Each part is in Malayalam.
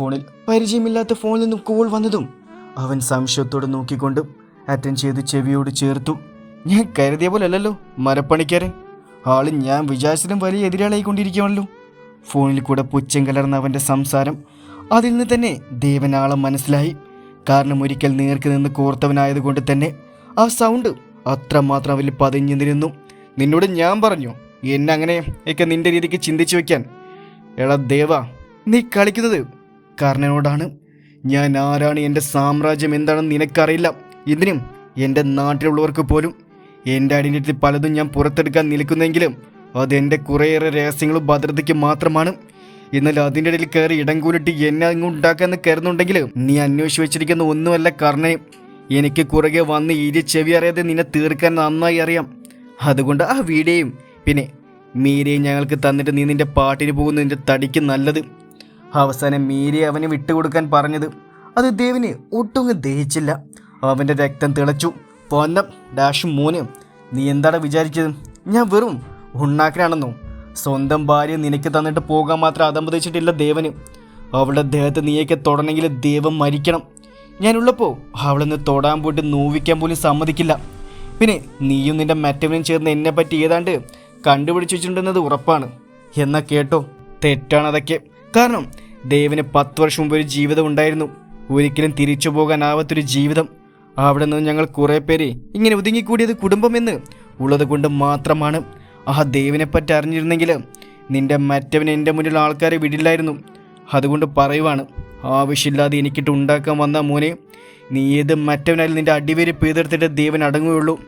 ഫോണിൽ. പരിചയമില്ലാത്ത ഫോണിൽ നിന്നും കോൾ വന്നതും അവൻ സംശയത്തോടെ നോക്കിക്കൊണ്ട് അറ്റൻഡ് ചെയ്ത് ചെവിയോട് ചേർത്തു. ഞാൻ കരുതിയ പോലെ അല്ലല്ലോ മരപ്പണിക്കാരൻ. ആൾ ഞാൻ വിചാരിച്ചതും വലിയ എതിരാളായിക്കൊണ്ടിരിക്കുകയാണല്ലോ ഫോണിൽ കൂടെ പുച്ഛം കലർന്ന അവന്റെ സംസാരം അതിൽ നിന്ന് തന്നെ ദേവനാളെ മനസ്സിലായി. കാരണം ഒരിക്കൽ നേർക്ക് നിന്ന് കോർത്തവനായതുകൊണ്ട് തന്നെ ആ സൗണ്ട് അത്രമാത്രം അവൽ പതിഞ്ഞു നിന്നു നിന്നോട് ഞാൻ പറഞ്ഞു എന്നെ അങ്ങനെ ഒക്കെ നിന്റെ രീതിക്ക് ചിന്തിച്ചു വെക്കാൻ. എടാ ദേവ നീ കളിക്കുന്നത് കർണനോടാണ് ഞാൻ ആരാണ്? എന്റെ സാമ്രാജ്യം എന്താണെന്ന് നിനക്കറിയില്ല. ഇതിനും എന്റെ നാട്ടിലുള്ളവർക്ക് പോലും എന്റെ ഐഡന്റിറ്റി പലതും ഞാൻ പുറത്തെടുക്കാൻ നിൽക്കുന്നെങ്കിലും അതെന്റെ കുറേയേറെ രഹസ്യങ്ങളും ഭദ്രതയ്ക്ക് മാത്രമാണ്. എന്നാൽ അതിന്റെ ഇടയിൽ കയറി ഇടം കൂലിട്ട് എന്നെ അങ്ങ് ഉണ്ടാക്കാമെന്ന് കരുതുന്നുണ്ടെങ്കിൽ നീ അന്വേഷിച്ച് വെച്ചിരിക്കുന്ന ഒന്നുമല്ല കർണേ. എനിക്ക് കുറുകെ വന്ന് ഇരി ചെവി അറിയാതെ നിന്നെ തീർക്കാൻ നന്നായി അറിയാം. അതുകൊണ്ട് ആ വീഡിയോയും പിന്നെ മീരയും ഞങ്ങൾക്ക് തന്നിട്ട് നീ നിന്റെ പാട്ടിന് പോകുന്ന നിന്റെ തടിക്ക് നല്ലത്. അവസാനം മീരി അവന് വിട്ടുകൊടുക്കാൻ പറഞ്ഞത്. അത് ദേവിന് ഒട്ടും ദഹിച്ചില്ല. അവന്റെ രക്തം തിളച്ചു. പൊന്നം ഡാഷ് മൂന്ന് നീ എന്താണ് വിചാരിച്ചത്? ഞാൻ വെറും ഉണ്ണാക്കനാണെന്നോ? സ്വന്തം ഭാര്യ നിനക്ക് തന്നിട്ട് പോകാൻ മാത്രം അതമ്പതിച്ചിട്ടില്ല ദേവന്. അവളുടെ ദേഹത്ത് നീയൊക്കെ തൊടണമെങ്കിൽ ദേവം മരിക്കണം. ഞാനുള്ളപ്പോൾ അവളൊന്ന് തൊടാൻ പോയിട്ട് നോവിക്കാൻ പോലും സമ്മതിക്കില്ല. പിന്നെ നീയും നിന്റെ മറ്റവനും ചേർന്ന് എന്നെ പറ്റി ഏതാണ്ട് കണ്ടുപിടിച്ചു വെച്ചിട്ടുണ്ടെന്നത് ഉറപ്പാണ്. എന്നാ കേട്ടോ? തെറ്റാണ് അതൊക്കെ കാരണം ദേവന് പത്ത് വർഷം മുമ്പ് ഒരു ജീവിതം ഉണ്ടായിരുന്നു. ഒരിക്കലും തിരിച്ചു പോകാനാവാത്തൊരു ജീവിതം. അവിടെ നിന്ന് ഞങ്ങൾ കുറേ പേര് ഇങ്ങനെ ഒതുങ്ങിക്കൂടിയത് കുടുംബമെന്ന് ഉള്ളത് കൊണ്ട് മാത്രമാണ്. ആ ദേവിനെ പറ്റി അറിഞ്ഞിരുന്നെങ്കിൽ നിന്റെ മറ്റവൻ എന്റെ മുന്നിൽ ആൾക്കാരെ വിടില്ലായിരുന്നു. അതുകൊണ്ട് പറയുവാണ് ആവശ്യമില്ലാതെ എനിക്കിട്ട് ഉണ്ടാക്കാൻ വന്ന മോനെ നീ ഏത് മറ്റവനായാലും നിന്റെ അടിവേര് പെയ്തെടുത്തിട്ട് ദേവൻ അടങ്ങുകയുള്ളൂ.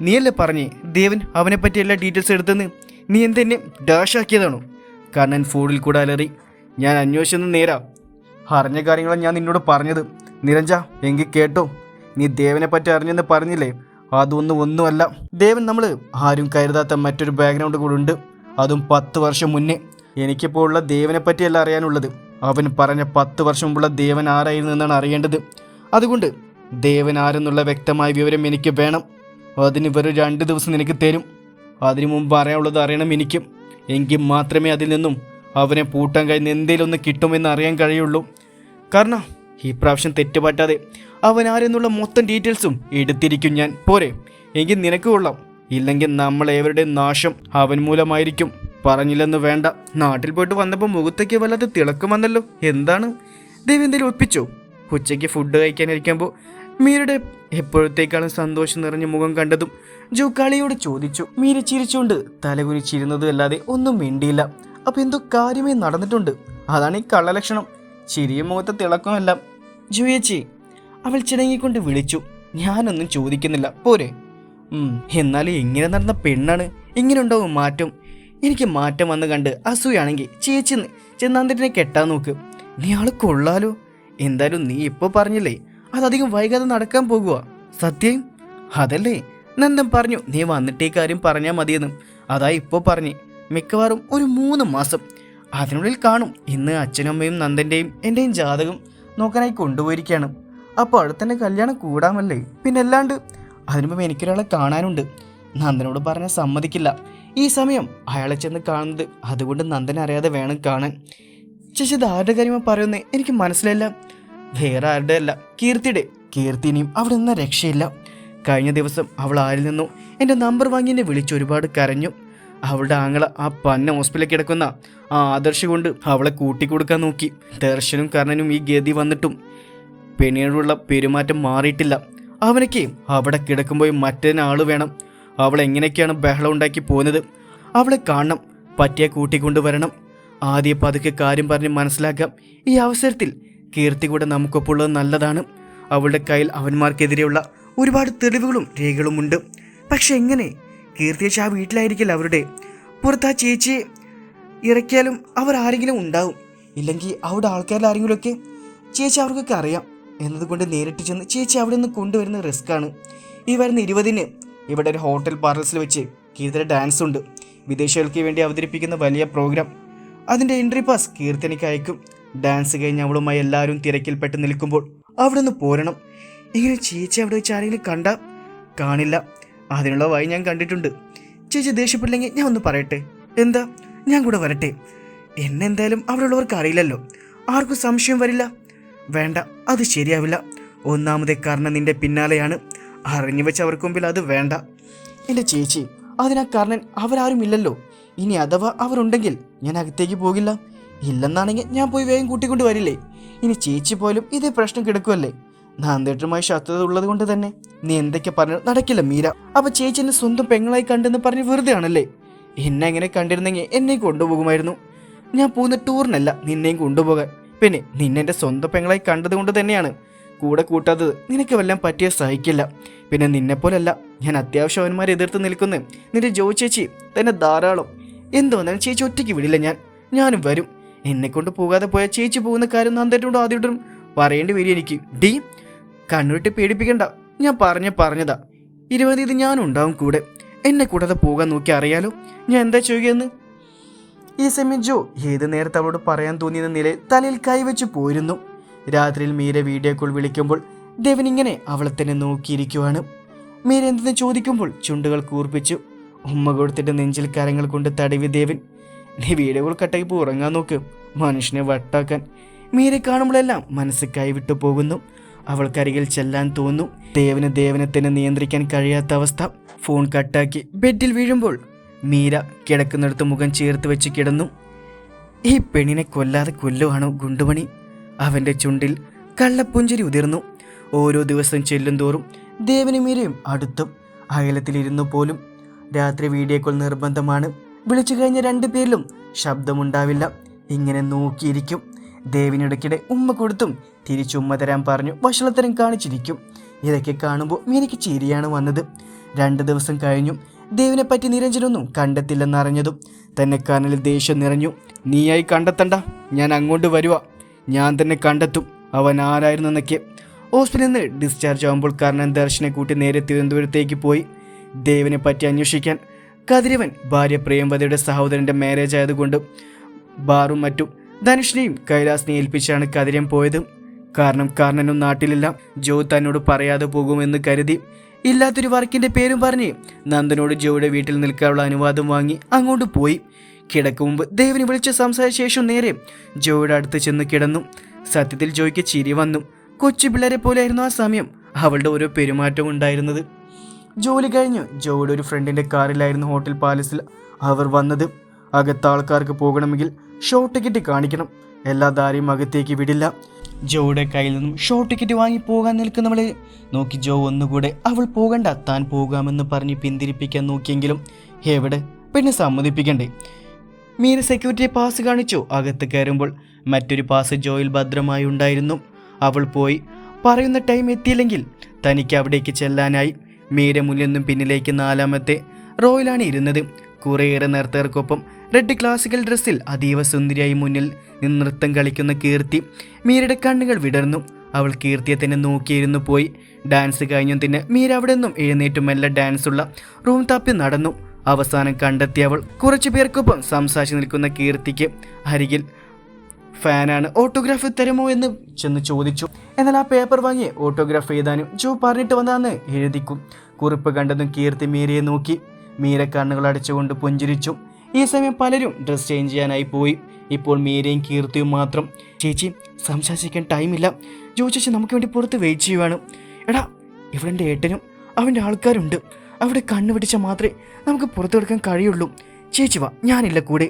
നീയല്ലേ പറഞ്ഞേ ദേവൻ അവനെപ്പറ്റി എല്ലാ ഡീറ്റെയിൽസ് എടുത്തെന്ന്? നീ എന്തെന്നെ ഡാഷാക്കിയതാണോ കണ്ണൻ ഫോണിൽ കൂടെ അലറി ഞാൻ അന്വേഷിച്ചെന്ന് നേരാ. അറിഞ്ഞ കാര്യങ്ങളാണ് ഞാൻ നിന്നോട് പറഞ്ഞത്. നിരഞ്ജ എങ്കിൽ കേട്ടോ. നീ ദേവനെ പറ്റി അറിഞ്ഞെന്ന് പറഞ്ഞില്ലേ? അതൊന്നും ഒന്നുമല്ല. ദേവൻ നമ്മൾ ആരും കരുതാത്ത മറ്റൊരു ബാക്ക്ഗ്രൗണ്ട് കൂടെ ഉണ്ട്. അതും പത്ത് വർഷം മുന്നേ. എനിക്കിപ്പോൾ ഉള്ള ദേവനെ പറ്റിയല്ല അറിയാനുള്ളത്. അവൻ പറഞ്ഞ പത്ത് വർഷം മുമ്പുള്ള ദേവൻ ആരായിരുന്നു എന്നാണ് അറിയേണ്ടത്. അതുകൊണ്ട് ദേവൻ ആരെന്നുള്ള വ്യക്തമായ വിവരം എനിക്ക് വേണം. അതിന് വെറും രണ്ട് ദിവസം നിനക്ക് തരും. അതിനു മുമ്പ് അറിയാനുള്ളത് അറിയണം എനിക്കും. എങ്കിൽ മാത്രമേ അതിൽ നിന്നും അവനെ പൂട്ടാൻ കഴിഞ്ഞ് എന്തേലൊന്ന് കിട്ടുമെന്ന് അറിയാൻ കഴിയുള്ളൂ. കാരണം ഈ പ്രാവശ്യം തെറ്റുപറ്റാതെ അവൻ ആരെന്നുള്ള മൊത്തം ഡീറ്റെയിൽസും എടുത്തിരിക്കും ഞാൻ. പോരെ എങ്കിൽ നിനക്ക് കൊള്ളാം. ഇല്ലെങ്കിൽ നമ്മൾ ഏവരുടെ നാശം അവൻ മൂലമായിരിക്കും. പറഞ്ഞില്ലെന്ന് വേണ്ട. നാട്ടിൽ പോയിട്ട് വന്നപ്പോൾ മുഖത്തേക്ക് വല്ലാത്ത തിളക്കം വന്നല്ലോ. എന്താണ്? ദൈവം എന്തെങ്കിലും ഒപ്പിച്ചോ? ഉച്ചയ്ക്ക് ഫുഡ് കഴിക്കാനിരിക്കുമ്പോൾ മീരയുടെ എപ്പോഴത്തേക്കാളും സന്തോഷം നിറഞ്ഞ മുഖം കണ്ടതും ജോ കളിയോട് ചോദിച്ചു. മീര ചിരിച്ചുകൊണ്ട് തലകുനിച്ചിരുന്നതും അല്ലാതെ ഒന്നും മിണ്ടിയില്ല. അപ്പൊ എന്തോ കാര്യമേ നടന്നിട്ടുണ്ട്. അതാണ് ഈ കള്ളലക്ഷണം. ചിരിയും മുഖത്തെ തിളക്കമെല്ലാം ജൂയച്ചി അവൾ ചിണങ്ങിക്കൊണ്ട് വിളിച്ചു. ഞാനൊന്നും ചോദിക്കുന്നില്ല. പോരെ. എന്നാലും ഇങ്ങനെ നടന്ന പെണ്ണാണ്. ഇങ്ങനെ ഉണ്ടാവും മാറ്റം. എനിക്ക് മാറ്റം വന്ന് കണ്ട് അസൂയാണെങ്കിൽ ചേച്ചി ചെന്നാന്തിനെ കെട്ടാൻ നോക്ക്. നീ ആൾ കൊള്ളാലോ. എന്തായാലും നീ ഇപ്പോൾ പറഞ്ഞില്ലേ അതധികം വൈകാതെ നടക്കാൻ പോകുക സത്യം? അതല്ലേ. നന്ദൻ പറഞ്ഞു നീ വന്നിട്ട് കാര്യം പറഞ്ഞാൽ മതിയെന്ന്. അതാ ഇപ്പോൾ പറഞ്ഞ്. മിക്കവാറും ഒരു മൂന്ന് മാസം. അതിനുള്ളിൽ കാണും ഇന്ന് അച്ഛനും അമ്മയും നന്ദന്റെയും എന്റെയും ജാതകം നോക്കാനായി കൊണ്ടുപോയിരിക്കുകയാണ് അപ്പോൾ അടുത്തന്നെ കല്യാണം കൂടാമല്ലേ. പിന്നെ അല്ലാണ്ട് അതിനുമ്പം എനിക്കൊരാളെ കാണാനുണ്ട്. നന്ദനോട് പറഞ്ഞാൽ സമ്മതിക്കില്ല. ഈ സമയം അയാളെ ചെന്ന് കാണുന്നത് അതുകൊണ്ട് നന്ദൻ അറിയാതെ വേണം കാണാൻ. ചേച്ചി ഇത് ആരുടെ കാര്യമാണ് പറയുന്നത് എനിക്ക് മനസ്സിലായില്ല. വേറെ ആരുടെ അല്ല. കീർത്തിയുടെ. കീർത്തിനിയും അവിടെ നിന്ന് രക്ഷയില്ല. കഴിഞ്ഞ ദിവസം അവൾ ആരിൽ നിന്നോ എന്റെ നമ്പർ വാങ്ങി എന്നെ വിളിച്ച് ഒരുപാട് കരഞ്ഞു. അവളുടെ ആങ്ങള ആ പന്ന ഹോസ്പിറ്റലിൽ കിടക്കുന്ന ആ ആദർശ കൊണ്ട് അവളെ കൂട്ടിക്കൊടുക്കാൻ നോക്കി. ദർശനും കർണനും ഈ ഗതി വന്നിട്ടും പെണ്ണിനോടുള്ള പെരുമാറ്റം മാറിയിട്ടില്ല. അവനൊക്കെ അവിടെ കിടക്കുമ്പോൾ മറ്റൊരാൾ വേണം. അവൾ എങ്ങനെയൊക്കെയാണ് ബഹളം ഉണ്ടാക്കി പോകുന്നത്? അവളെ കാണണം പറ്റിയ കൂട്ടിക്കൊണ്ടുവരണം. ആദ്യ പതുക്കെ കാര്യം പറഞ്ഞ് മനസ്സിലാക്കാം. ഈ അവസരത്തിൽ കീർത്തി കൂടെ നമുക്കൊപ്പം ഉള്ളത് നല്ലതാണ്. അവളുടെ കയ്യിൽ അവന്മാർക്കെതിരെയുള്ള ഒരുപാട് തെളിവുകളും രേഖകളുമുണ്ട്. പക്ഷെ എങ്ങനെ? കീർത്തിയേച്ചി ആ വീട്ടിലായിരിക്കില്ല അവരുടെ? പുറത്ത് ആ ചേച്ചിയെ ഇറക്കിയാലും അവർ ആരെങ്കിലും ഉണ്ടാവും. ഇല്ലെങ്കിൽ അവിടെ ആൾക്കാരിൽ ആരെങ്കിലുമൊക്കെ ചേച്ചി അവർക്കൊക്കെ അറിയാം. എന്നതുകൊണ്ട് നേരിട്ട് ചെന്ന് ചേച്ചി അവിടെ നിന്ന് കൊണ്ടുവരുന്ന റിസ്ക്കാണ് ഈ വരുന്ന ഇരുപതിന് ഇവിടെ ഒരു ഹോട്ടൽ പാർലസിൽ വെച്ച് കീർത്തിയുടെ ഡാൻസ് ഉണ്ട്. വിദേശികൾക്ക് വേണ്ടി അവതരിപ്പിക്കുന്ന വലിയ പ്രോഗ്രാം. അതിന്റെ എൻട്രി പാസ് കീർത്തിനിക്ക് അയക്കും. ഡാൻസ് കഴിഞ്ഞ് അവളുമായി എല്ലാവരും തിരക്കിൽപ്പെട്ട് നിൽക്കുമ്പോൾ അവിടെ നിന്ന് പോരണം. ഇങ്ങനെ ചേച്ചി അവിടെ വെച്ച് ആരെങ്കിലും കണ്ട? കാണില്ല. അതിനുള്ള വഴി ഞാൻ കണ്ടിട്ടുണ്ട്. ചേച്ചി ദേഷ്യപ്പെട്ടില്ലെങ്കിൽ ഞാൻ ഒന്ന് പറയട്ടെ? എന്താ? ഞാൻ കൂടെ വരട്ടെ? എന്നെ എന്തായാലും അവിടെയുള്ളവർക്ക് അറിയില്ലല്ലോ. ആർക്കും സംശയം വരില്ല. വേണ്ട അത് ശരിയാവില്ല. ഒന്നാമതേ കാരണം നിന്റെ പിന്നാലെയാണ്. അറിഞ്ഞു വെച്ച് അവർക്ക് മുമ്പിൽ അത് വേണ്ട. എന്റെ ചേച്ചി അതിനാ കാരണം അവരാരും ഇല്ലല്ലോ. ഇനി അഥവാ അവരുണ്ടെങ്കിൽ ഞാൻ അകത്തേക്ക് പോകില്ല. ഇല്ലെന്നാണെങ്കിൽ ഞാൻ പോയി വേഗം കൂട്ടിക്കൊണ്ട് വരില്ലേ? ഇനി ചേച്ചി പോലും ഇതേ പ്രശ്നം കിടക്കുമല്ലേ നാന്തേട്ടുമായി ശത്രുത ഉള്ളത് കൊണ്ട് തന്നെ നീ എന്തൊക്കെ പറഞ്ഞു നടക്കില്ല മീര. അപ്പൊ ചേച്ചി എന്നെ സ്വന്തം പെങ്ങളായി കണ്ടെന്ന് പറഞ്ഞ് വെറുതെ ആണല്ലേ എന്നെ എങ്ങനെ കണ്ടിരുന്നെങ്കിൽ എന്നെ കൊണ്ടുപോകുമായിരുന്നു. ഞാൻ പോകുന്ന ടൂറിനല്ല നിന്നെയും കൊണ്ടുപോകാൻ. പിന്നെ നിന്നെന്റെ സ്വന്തം പെങ്ങളായി കണ്ടത് കൊണ്ട് തന്നെയാണ്. കൂടെ കൂട്ടാത്തത് നിനക്ക് വല്ലതും പറ്റിയ സഹിക്കില്ല. പിന്നെ നിന്നെപ്പോലല്ല ഞാൻ അത്യാവശ്യം അവന്മാരെ എതിർത്ത് നിൽക്കുന്നു. നിന്റെ ജോ ചേച്ചി തന്നെ ധാരാളം. എന്ത് വന്നാലും ചേച്ചി ഒറ്റയ്ക്ക് വിടില്ല ഞാൻ. ഞാനും വരും. എന്നെ കൊണ്ട് പോകാതെ പോയ ചേച്ചി പോകുന്ന കാര്യം നന്ദേട്ടോടും ആദ്യമായിട്ടും പറയേണ്ടി വരും എനിക്ക്. ഡി കണ്ണുവിട്ട് പേടിപ്പിക്കണ്ട. ഞാൻ പറഞ്ഞ പറഞ്ഞതാ. ഇരുപത് ഇത് ഞാൻ ഉണ്ടാവും കൂടെ. എന്നെ കൂടാതെ പോകാൻ നോക്കി അറിയാലോ? ഞാൻ എന്താ ചെയ്യുകയെന്ന്? ഈ സമയം ജോ ഏത് നേരത്തെ അവളോട് പറയാൻ തോന്നിയെന്ന നിലയിൽ തലയിൽ കൈവച്ച് പോയിരുന്നു രാത്രിയിൽ മീര വീഡിയോ കോൾ വിളിക്കുമ്പോൾ ദേവൻ ഇങ്ങനെ അവളെ തന്നെ നോക്കിയിരിക്കുവാണ്. മീര എന്തെന്ന് ചോദിക്കുമ്പോൾ ചുണ്ടുകൾ കൂർപ്പിച്ചു. ഉമ്മ കൊടുത്തിട്ട് നെഞ്ചിൽ കരങ്ങൾ കൊണ്ട് തടവി ദേവൻ നീ വീടുകൾ കോൾ കട്ടായി ഉറങ്ങാൻ നോക്ക്. മനുഷ്യനെ വട്ടാക്കാൻ. മീരെ കാണുമ്പോഴെല്ലാം മനസ്സ് കൈവിട്ടു പോകുന്നു. അവൾക്കരികിൽ ചെല്ലാൻ തോന്നുന്നു. ദേവന് ദേവനെ നിയന്ത്രിക്കാൻ കഴിയാത്ത അവസ്ഥ. ഫോൺ കട്ടാക്കി ബെഡിൽ വീഴുമ്പോൾ മീര കിടക്കുന്നിടത്ത് മുഖം ചേർത്ത് വെച്ച് കിടന്നു. ഈ പെണ്ണിനെ കൊല്ലാതെ കൊല്ലുവാണോ ഗുണ്ടുമണി? അവന്റെ ചുണ്ടിൽ കള്ളപ്പുഞ്ചിരി ഉതിർന്നു. ഓരോ ദിവസം ചെല്ലും തോറും ദേവനും മീരയും അടുത്തും അകലത്തിലിരുന്നു പോലും. രാത്രി വീഡിയോ കോൾ നിർബന്ധമാണ്. വിളിച്ചു കഴിഞ്ഞ രണ്ടു പേരിലും ശബ്ദമുണ്ടാവില്ല. ഇങ്ങനെ നോക്കിയിരിക്കും. ദേവിനിടയ്ക്കിടെ ഉമ്മ കൊടുത്തും തിരിച്ചുമ്മ തരാൻ പറഞ്ഞു വഷളത്തരം കാണിച്ചിരിക്കും. ഇതൊക്കെ കാണുമ്പോൾ എനിക്ക് ചിരിയാണ് വന്നത്. രണ്ട് ദിവസം കഴിഞ്ഞു. ദേവിനെ പറ്റി നിരഞ്ജനൊന്നും കണ്ടെത്തില്ലെന്നറിഞ്ഞതും തന്നെ കനലിൽ ദേഷ്യം നിറഞ്ഞു. നീയായി കണ്ടെത്തണ്ട. ഞാൻ അങ്ങോട്ട് വരുക ഞാൻ തന്നെ കണ്ടെത്തും. അവൻ ആരായിരുന്നെന്നൊക്കെ. ഹോസ്പിറ്റലിൽ നിന്ന് ഡിസ്ചാർജ് ആകുമ്പോൾ കർണൻ ദർശനെ കൂട്ടി നേരെ തിരുവനന്തപുരത്തേക്ക് പോയി. ദേവിനെ പറ്റി അന്വേഷിക്കാൻ കതിരവൻ ഭാര്യ പ്രേംവതിയുടെ സഹോദരന്റെ മാരേജ് ആയതുകൊണ്ട് ബാറും മറ്റും ധനുഷിനെയും കൈലാസിനെ ഏൽപ്പിച്ചാണ് കതിരൻ പോയത്. കാരണം കർണനും നാട്ടിലില്ല ജോ തന്നോട് പറയാതെ പോകുമെന്ന് കരുതി ഇല്ലാത്തൊരു വർക്കിന്റെ പേരും പറഞ്ഞ് നന്ദനോട് ജോയുടെ വീട്ടിൽ നിൽക്കാനുള്ള അനുവാദം വാങ്ങി അങ്ങോട്ട് പോയി. കിടക്കും മുമ്പ് ദേവിനെ വിളിച്ച് സംസാരിച്ച ശേഷം നേരെ ജോയുടെ അടുത്ത് ചെന്ന് കിടന്നു. സത്യത്തിൽ ജോയ്ക്ക് ചിരി വന്നു. കൊച്ചു പിള്ളേരെ പോലെയായിരുന്നു ആ സമയം. അവളുടെ ഓരോ പെരുമാറ്റം ഉണ്ടായിരുന്നത്. ജോലി കഴിഞ്ഞു ജോയുടെ ഒരു ഫ്രണ്ടിന്റെ കാറിലായിരുന്നു ഹോട്ടൽ പാലസിൽ അവർ വന്നത്. അകത്ത് ആൾക്കാർക്ക് പോകണമെങ്കിൽ ഷോ ടിക്കറ്റ് കാണിക്കണം. എല്ലാ ദാരിയും അകത്തേക്ക് വിടില്ല. ജോയുടെ കയ്യിൽ നിന്നും ഷോ ടിക്കറ്റ് വാങ്ങി പോകാൻ നിൽക്കുന്നവളെ നോക്കി ജോ ഒന്നുകൂടെ അവൾ പോകണ്ട. താൻ പോകാമെന്ന് പറഞ്ഞ് പിന്തിരിപ്പിക്കാൻ നോക്കിയെങ്കിലും എവിടെ? പിന്നെ സമ്മതിപ്പിക്കണ്ടേ? മീന സെക്യൂരിറ്റി പാസ് കാണിച്ചു. അകത്ത് കയറുമ്പോൾ മറ്റൊരു പാസ് ജോയിൽ ഭദ്രമായി ഉണ്ടായിരുന്നു. അവൾ പോയി. പറയുന്ന ടൈം എത്തിയില്ലെങ്കിൽ തനിക്ക് അവിടേക്ക് ചെല്ലാനായി. മീര മുന്നിൽ പിന്നിലേക്ക് നാലാമത്തെ റോയിലാണ് ഇരുന്നത്. കുറേയേറെ നർത്തകർക്കൊപ്പം റെഡ് ക്ലാസിക്കൽ ഡ്രസ്സിൽ അതീവ സുന്ദരിയായി മുന്നിൽ നിന്ന് നൃത്തം കളിക്കുന്ന കീർത്തി മീരയുടെ കണ്ണുകൾ വിടർന്നു. അവൾ കീർത്തിയെ തന്നെ നോക്കിയിരുന്നു പോയി. ഡാൻസ് കഴിഞ്ഞു തന്നെ മീര അവിടെ നിന്നും എഴുന്നേറ്റ് മെല്ലെ ഡാൻസുള്ള റൂം തപ്പി നടന്നു. അവസാനം കണ്ടെത്തിയ അവൾ കുറച്ചു പേർക്കൊപ്പം സംസാരിച്ചു നിൽക്കുന്ന കീർത്തിക്ക് അരികിൽ ഫാനാണ് ഓട്ടോഗ്രാഫ് തരുമോ എന്ന് ചെന്ന് ചോദിച്ചു. എന്നാൽ ആ പേപ്പർ വാങ്ങി ഓട്ടോഗ്രാഫ് എഴുതാനും ജോ പറഞ്ഞിട്ട് വന്നാന്ന് എഴുതിക്കും. കുറിപ്പ് കണ്ടതും കീർത്തി മീരയെ നോക്കി. മീര കണ്ണുകൾ അടച്ചുകൊണ്ട് പുഞ്ചിരിച്ചു. ഈ സമയം പലരും ഡ്രസ് ചേഞ്ച് ചെയ്യാനായി പോയി. ഇപ്പോൾ മീരയും കീർത്തിയും മാത്രം. ചേച്ചി സംസാരിക്കാൻ ടൈമില്ല ജോ ചേച്ചി നമുക്ക് വേണ്ടി പുറത്ത് വെയിറ്റ് ചെയ്യുവാണ്. എടാ ഇവിടെ ഏട്ടനും അവന്റെ ആൾക്കാരുണ്ട്. അവിടെ കണ്ണു പിടിച്ചാൽ മാത്രമേ നമുക്ക് പുറത്തു കിടക്കാൻ കഴിയുള്ളൂ. ചേച്ചി വാ ഞാനില്ല കൂടെ.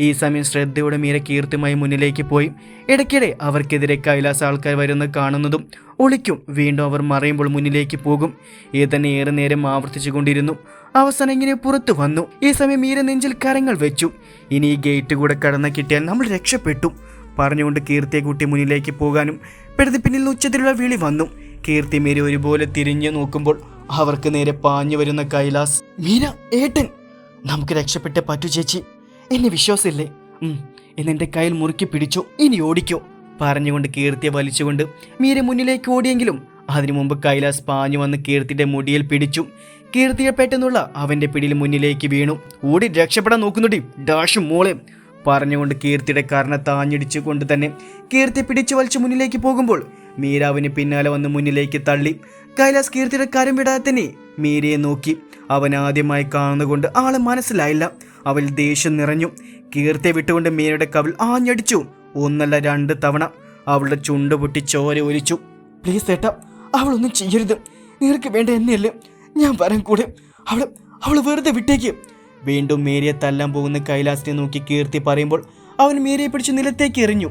ഈ സമയം ശ്രദ്ധയോടെ മീര കീർത്തിമായി മുന്നിലേക്ക് പോയി. ഇടയ്ക്കിടെ അവർക്കെതിരെ കൈലാസ ആൾക്കാർ വരുന്ന കാണുന്നതും ഒളിക്കും. വീണ്ടും അവർ മറയുമ്പോൾ മുന്നിലേക്ക് പോകും. ഇത് തന്നെ ഏറെ നേരം ആവർത്തിച്ചു കൊണ്ടിരുന്നു അവസാനം ഇങ്ങനെ പുറത്തു വന്നു. ഈ സമയം മീര നെഞ്ചിൽ കരങ്ങൾ വെച്ചു. ഇനി ഈ ഗേറ്റ് കൂടെ കടന്ന കിട്ടിയാൽ നമ്മൾ രക്ഷപ്പെട്ടു. പറഞ്ഞുകൊണ്ട് കീർത്തിയെ കൂട്ടി മുന്നിലേക്ക് പോകാനും പെടുതി പിന്നിൽ ഉച്ചത്തിലുള്ള വിളി വന്നു. കീർത്തി മീര ഒരുപോലെ തിരിഞ്ഞു നോക്കുമ്പോൾ അവർക്ക് നേരെ പാഞ്ഞു വരുന്ന കൈലാസ്. മീര ഏട്ടൻ നമുക്ക് രക്ഷപ്പെട്ടേ പറ്റൂ ചേച്ചി. എന്നെ വിശ്വാസമില്ലേ? എന്നെന്റെ കയ്യിൽ മുറുക്കി പിടിച്ചോ ഇനി ഓടിക്കോ. പറഞ്ഞുകൊണ്ട് കീർത്തിയെ വലിച്ചുകൊണ്ട് മീര മുന്നിലേക്ക് ഓടിയെങ്കിലും അതിനു മുമ്പ് കൈലാസ് പാഞ്ഞു വന്ന് കീർത്തിയുടെ മുടിയിൽ പിടിച്ചു. കീർത്തിയെ പെട്ടെന്നുള്ള അവന്റെ പിടിയിൽ മുന്നിലേക്ക് വീണു. ഓടി രക്ഷപ്പെടാൻ നോക്കുന്നുണ്ടി ഡാഷും മോളെ. പറഞ്ഞുകൊണ്ട് കീർത്തിയുടെ കർണ താഞ്ഞിടിച്ചുകൊണ്ട് തന്നെ കീർത്തി പിടിച്ചു വലിച്ചു മുന്നിലേക്ക് പോകുമ്പോൾ മീരാവിന് പിന്നാലെ വന്ന് മുന്നിലേക്ക് തള്ളി. കൈലാസ് കീർത്തിയുടെ കാര്യം വിടാതെ തന്നെ മീരയെ നോക്കി. അവൻ ആദ്യമായി കാണുന്നതുകൊണ്ട് ആളെ മനസ്സിലായില്ല. അവൾ ദേഷ്യം നിറഞ്ഞു. കീർത്തെ വിട്ടുകൊണ്ട് മീരയുടെ കവിൽ ആഞ്ഞടിച്ചു. ഒന്നല്ല രണ്ട് തവണ അവളുടെ ചുണ്ട് പൊട്ടി ചോര ഒലിച്ചു. പ്ലീസ് ഏട്ടാ അവളൊന്നും ചെയ്യരുത്. നിനക്ക് വേണ്ട എന്നെയല്ലേ ഞാൻ വരാൻ കൂടെ. അവൾ അവൾ വെറുതെ വിട്ടേക്ക്. വീണ്ടും മേരിയെ തല്ലാൻ പോകുന്ന കൈലാസിനെ നോക്കി കീർത്തി പറയുമ്പോൾ അവൻ മേരിയെ പിടിച്ച് നിലത്തേക്ക് എറിഞ്ഞു.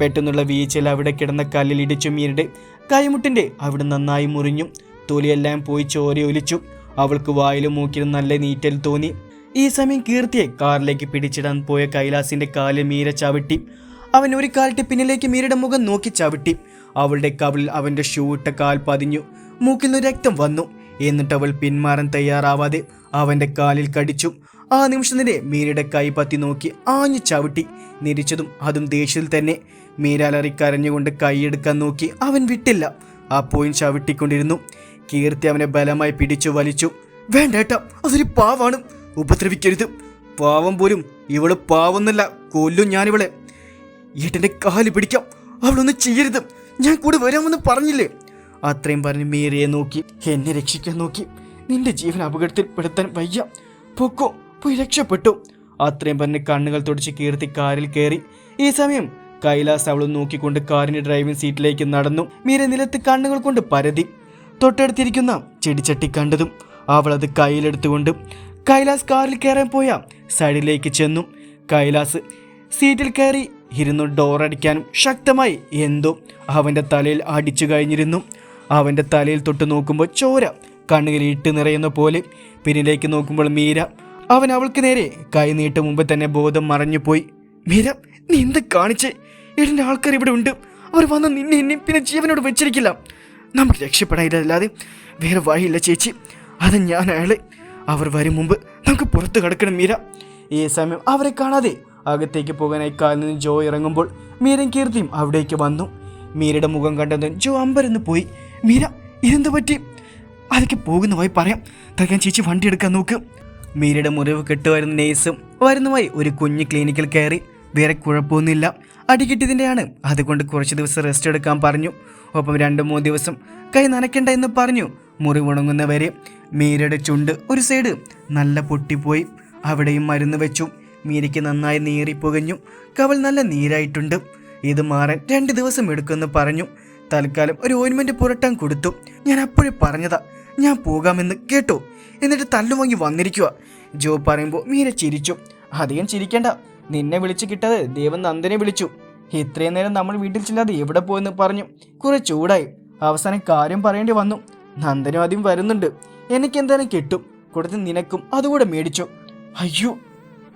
പെട്ടെന്നുള്ള വീഴ്ചയിൽ അവിടെ കിടന്ന കല്ലിൽ ഇടിച്ചു മീരയുടെ കൈമുട്ടിന്റെ അവിടെ നന്നായി മുറിഞ്ഞു. തൊലിയെല്ലാം പോയി ചോരി ഒലിച്ചു. അവൾക്ക് വായിലും മൂക്കിലും നല്ല നീറ്റൽ തോന്നി. ഈ സമയം കീർത്തിയെ കാറിലേക്ക് പിടിച്ചിടാൻ പോയ കൈലാസിന്റെ കാലിൽ മീര ചവിട്ടി. അവൻ ഒരു കാലിട്ട് പിന്നിലേക്ക് മീരയുടെ മുഖം നോക്കി ചവിട്ടി. അവളുടെ കവിളിൽ അവന്റെ ഷൂ ഇട്ട കാൽ പതിഞ്ഞു. മൂക്കിൽ നിന്ന് രക്തം വന്നു. എന്നിട്ട് അവൾ പിന്മാറാൻ തയ്യാറാവാതെ അവന്റെ കാലിൽ കടിച്ചു. ആ നിമിഷം മീരയുടെ കൈ പത്തി നോക്കി ആഞ്ഞു ചവിട്ടി. നിരിച്ചതും അതും ദേഷ്യത്തിൽ തന്നെ. മീരാലറി കരഞ്ഞുകൊണ്ട് കൈയെടുക്കാൻ നോക്കി. അവൻ വിട്ടില്ല. ആ അപ്പോയും ചവിട്ടിക്കൊണ്ടിരുന്നു. കീർത്തി അവനെ ബലമായി പിടിച്ചു വലിച്ചു. വേണ്ട ഏട്ടാ അതൊരു പാവാണ്. ഉപദ്രവിക്കരുത്. പാവം പോലും ഇവൾ പാവൊന്നല്ല. കൊല്ലും ഞാനിവളെ. ഏട്ടന്റെ കാൽ പിടിക്കാം. അവളൊന്നും ചെയ്യരുത്. ഞാൻ കൂടെ വരാമെന്ന് പറഞ്ഞില്ലേ? അത്രയും പറഞ്ഞ് മീരയെ നോക്കി. എന്നെ രക്ഷിക്കാൻ നോക്കി. നിന്റെ ജീവൻ അപകടത്തിൽ പെടുത്താൻ വയ്യ. പൊക്കോ പോയി രക്ഷപ്പെട്ടു. അത്രയും പറഞ്ഞ് കണ്ണുകൾ തുടച്ച് കീർത്തി കാറിൽ കയറി. ഈ സമയം കൈലാസ് അവളും നോക്കിക്കൊണ്ട് കാറിന്റെ ഡ്രൈവിംഗ് സീറ്റിലേക്ക് നടന്നു. മീര നിലത്ത് കണ്ണുകൾ കൊണ്ട് പരതി. തൊട്ടടുത്തിരിക്കുന്ന ചെടിച്ചട്ടി കണ്ടതും അവൾ അത് കയ്യിലെടുത്തുകൊണ്ട് കൈലാസ് കാറിൽ കയറാൻ പോയ സൈഡിലേക്ക് ചെന്നു. കൈലാസ് സീറ്റിൽ കയറി ഇരുന്നു ഡോറടിക്കാനും ശക്തമായി എന്തോ അവന്റെ തലയിൽ അടിച്ചു കഴിഞ്ഞിരുന്നു. അവന്റെ തലയിൽ തൊട്ട് നോക്കുമ്പോൾ ചോര കണ്ണുകളിൽ ഇട്ട് നിറയുന്ന പോലെ. പിന്നിലേക്ക് നോക്കുമ്പോൾ മീര. അവൻ അവൾക്ക് നേരെ കൈ നീട്ടും മുമ്പ് തന്നെ ബോധം മറഞ്ഞുപോയി. മീര നീ എന്ത് കാണിച്ചേ? എന്റെ ആൾക്കാർ ഇവിടെ ഉണ്ട്. അവർ വന്ന് നിന്നെ എന്നെ പിന്നെ ജീവനോട് വെച്ചിരിക്കില്ല. നമുക്ക് രക്ഷപ്പെടാനില്ലാതെ വേറെ വഴിയില്ല ചേച്ചി. അത് ഞാൻ അയാളെ. അവർ വരും മുമ്പ് നമുക്ക് പുറത്ത് കിടക്കണം മീര. ഈ സമയം അവരെ കാണാതെ അകത്തേക്ക് പോകാനായി കാലിൽ നിന്ന് ജോ ഇറങ്ങുമ്പോൾ മീരയും കീർത്തിയും അവിടേക്ക് വന്നു. മീരയുടെ മുഖം കണ്ടെന്ന് ജോ അമ്പരന്ന് പോയി. മീര ഇതെന്ത് പറ്റി? അതൊക്കെ പോകുന്ന പറയാം. തയ്ക്കാൻ ചേച്ചി വണ്ടി എടുക്കാൻ നോക്ക്. മീരയുടെ മുറിവ് കെട്ടുവരുന്ന നേഴ്സും വരുന്നമായി ഒരു കുഞ്ഞ് ക്ലിനിക്കിൽ കയറി. വേറെ കുഴപ്പമൊന്നുമില്ല. അടികിട്ടിയതിന്റെയാണ് അതുകൊണ്ട് കുറച്ച് ദിവസം റെസ്റ്റ് എടുക്കാൻ പറഞ്ഞു. ഒപ്പം രണ്ട് മൂന്ന് ദിവസം കൈ നനയ്ക്കണ്ട എന്ന് പറഞ്ഞു. മുറി മുറിവുണങ്ങുന്നവരെ മീരയുടെ ചുണ്ട് ഒരു സൈഡ് നല്ല പൊട്ടിപ്പോയി. അവിടെയും മരുന്ന് വെച്ചു. മീരയ്ക്ക് നന്നായി നീറിപ്പുകഞ്ഞു കവൾ നല്ല നീരായിട്ടുണ്ട്. ഇത് മാറാൻ രണ്ട് ദിവസം എടുക്കുമെന്ന് പറഞ്ഞു. തൽക്കാലം ഒരു ഓയിൻമെന്റ് പുരട്ടാൻ കൊടുത്തു. ഞാൻ അപ്പോഴേ പറഞ്ഞതാ ഞാൻ പോകാമെന്ന് കേട്ടോ. എന്നിട്ട് തല്ലുവാങ്ങി വന്നിരിക്കുക ജോ പറയുമ്പോൾ മീര ചിരിച്ചു. അധികം ചിരിക്കണ്ട. നിന്നെ വിളിച്ചു കിട്ടാതെ ദേവൻ നന്ദനെ വിളിച്ചു. ഇത്രയും നേരം നമ്മൾ വീട്ടിൽ ചെല്ലാതെ എവിടെ പോയെന്ന് പറഞ്ഞു. കുറെ ചൂടായി. അവസാനം കാര്യം പറയേണ്ടി വന്നു. നന്ദനും ആദ്യം വരുന്നുണ്ട്. എനിക്ക് എന്തായാലും കിട്ടും. കൊടുത്ത് നിനക്കും അതുകൂടെ മേടിച്ചു. അയ്യോ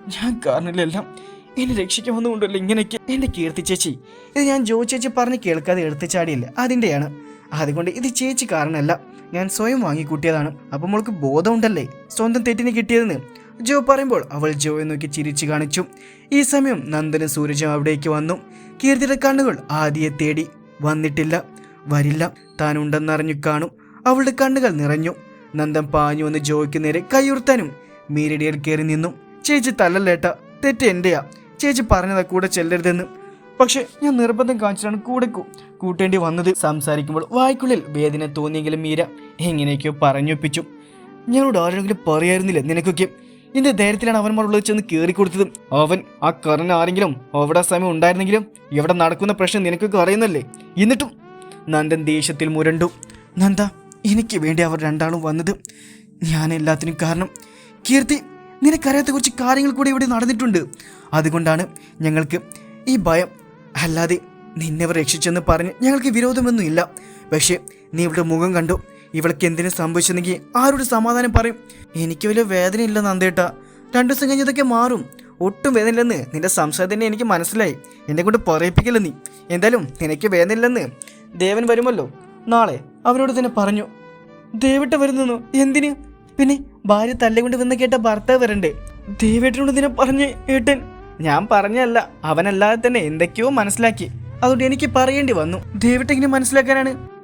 ഞാൻ കാരണമില്ലെല്ലാം എന്നെ രക്ഷിക്കാൻ വന്നുകൊണ്ടല്ലോ ഇങ്ങനെയൊക്കെ എന്റെ കീർത്തി ചേച്ചി. ഇത് ഞാൻ ജോ ചേച്ചി പറഞ്ഞ് കേൾക്കാതെ എടുത്തു ചാടിയില്ല. അതിന്റെയാണ് അതുകൊണ്ട് ഇത് ചേച്ചി കാരണമല്ല. ഞാൻ സ്വയം വാങ്ങിക്കൂട്ടിയതാണ്. അപ്പം മോൾക്ക് ബോധമുണ്ടല്ലേ? സ്വന്തം തെറ്റിന് കിട്ടിയതെന്ന്. ജോ പറയുമ്പോൾ അവൾ ജോയെ നോക്കി ചിരിച്ചു കാണിച്ചു. ഈ സമയം നന്ദനും സൂരജും അവിടേക്ക് വന്നു. കീർത്തിയുടെ കണ്ണുകൾ ആദിയെ തേടി വന്നിട്ടില്ല വരില്ല. താൻ ഉണ്ടെന്നറിഞ്ഞു കാണും. അവളുടെ കണ്ണുകൾ നിറഞ്ഞു. നന്ദൻ പാഞ്ഞു വന്ന് ജോയ്ക്ക് നേരെ കൈയുർത്താനും മീരടിയിൽ കയറി നിന്നു. ചേച്ചി തല്ലല്ലേട്ട തെറ്റ് എന്റെയാ. ചേച്ചി പറഞ്ഞതാ കൂടെ ചെല്ലരുതെന്ന്. പക്ഷെ ഞാൻ നിർബന്ധം കാണിച്ചാണ് കൂടെ കൂട്ടേണ്ടി വന്നത്. സംസാരിക്കുമ്പോൾ വായ്ക്കുള്ളിൽ വേദന തോന്നിയെങ്കിലും മീര എങ്ങനെയൊക്കെയോ പറഞ്ഞൊപ്പിച്ചു. ഞങ്ങളോട് ആരെങ്കിലും പറയായിരുന്നില്ല നിനക്കൊക്കെ? എന്ത് ധൈര്യത്തിലാണ് അവന്മാരുള്ളത് ചെന്ന് കയറി കൊടുത്തതും. അവൻ ആ കറൻ ആരെങ്കിലും അവിടെ സമയം ഉണ്ടായിരുന്നെങ്കിലും ഇവിടെ നടക്കുന്ന പ്രശ്നം നിനക്കൊക്കെ അറിയുന്നല്ലേ? എന്നിട്ടും നന്ദൻ ദേഷ്യത്തിൽ മുരണ്ടു. നന്ദ എനിക്ക് വേണ്ടി അവർ രണ്ടാളും വന്നത് ഞാൻ എല്ലാത്തിനും കാരണം. കീർത്തി നിനക്കറിയാത്ത കുറച്ച് കാര്യങ്ങൾ കൂടി ഇവിടെ നടന്നിട്ടുണ്ട്. അതുകൊണ്ടാണ് ഞങ്ങൾക്ക് ഈ ഭയം. അല്ലാതെ നിന്നെ രക്ഷിച്ചെന്ന് പറഞ്ഞ് ഞങ്ങൾക്ക് വിരോധമൊന്നുമില്ല. പക്ഷേ നീ ഇവിടെ മുഖം കണ്ടു. ഇവൾക്ക് എന്തിനു സംഭവിച്ചെന്നെങ്കിൽ ആരോട് സമാധാനം പറയും? എനിക്ക് വലിയ വേദന ഇല്ല നന്ദേട്ട. രണ്ടു ദിവസം കഴിഞ്ഞതൊക്കെ മാറും. ഒട്ടും വേദനയില്ലെന്ന് നിന്റെ സംസാരം തന്നെ എനിക്ക് മനസ്സിലായി. എന്നെ കൊണ്ട് പറയിപ്പിക്കില്ല നീ? എന്തായാലും നിനക്ക് വേദനയില്ലെന്ന് ദേവൻ വരുമല്ലോ. നാളെ അവനോട് തന്നെ പറഞ്ഞു. ദേവിട്ട വരുന്നു എന്തിന്? പിന്നെ ഭാര്യ തല്ലുകൊണ്ട് വന്ന് കേട്ട ഭർത്താവ് വരണ്ടേ? ദേവേട്ടനോട് നിന്നെ പറഞ്ഞ് ഏട്ടൻ? ഞാൻ പറഞ്ഞല്ല അവനല്ലാതെ തന്നെ എന്തൊക്കെയോ മനസ്സിലാക്കി. അതുകൊണ്ട് എനിക്ക് പറയേണ്ടി വന്നു. ദേവിട്ട് ഇങ്ങനെ മനസ്സിലാക്കാനാണ്?